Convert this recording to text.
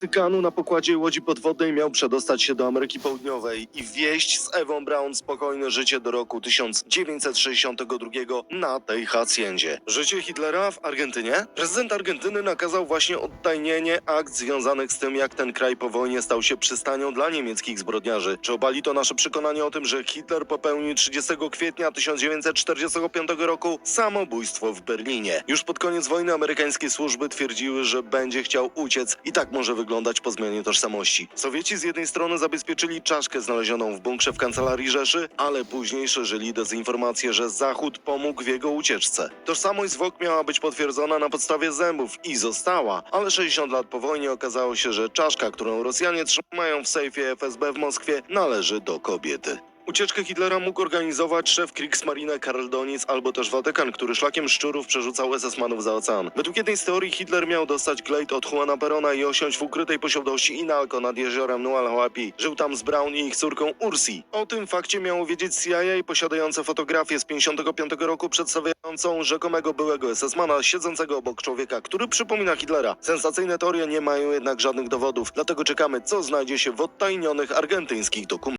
Tykanu na pokładzie łodzi podwodnej miał przedostać się do Ameryki Południowej i wieść z Ewą Brown spokojne życie do roku 1962 na tej haciendzie. Życie Hitlera w Argentynie? Prezydent Argentyny nakazał właśnie odtajnienie akt związanych z tym, jak ten kraj po wojnie stał się przystanią dla niemieckich zbrodniarzy. Czy obali to nasze przekonanie o tym, że Hitler popełnił 30 kwietnia 1945 roku samobójstwo w Berlinie? Już pod koniec wojny amerykańskie służby twierdziły, że będzie chciał uciec i tak może wyglądać po zmianie tożsamości. Sowieci z jednej strony zabezpieczyli czaszkę znalezioną w bunkrze w kancelarii Rzeszy, ale później szerzyli dezinformację, że Zachód pomógł w jego ucieczce. Tożsamość zwłok miała być potwierdzona na podstawie zębów i została, ale 60 lat po wojnie okazało się, że czaszka, którą Rosjanie trzymają w sejfie FSB w Moskwie, należy do kobiety. Ucieczkę Hitlera mógł organizować szef Kriegsmarine Karl Doniec albo też Watykan, który szlakiem szczurów przerzucał SS-manów za ocean. Według jednej z teorii Hitler miał dostać glejt od Juana Perona i osiąść w ukrytej posiadłości Inalco nad jeziorem Nualhuapi. Żył tam z Brown i ich córką Ursi. O tym fakcie miało wiedzieć CIA posiadające fotografię z 55 roku przedstawiającą rzekomego byłego SS-mana siedzącego obok człowieka, który przypomina Hitlera. Sensacyjne teorie nie mają jednak żadnych dowodów, dlatego czekamy co znajdzie się w odtajnionych argentyńskich dokumentach.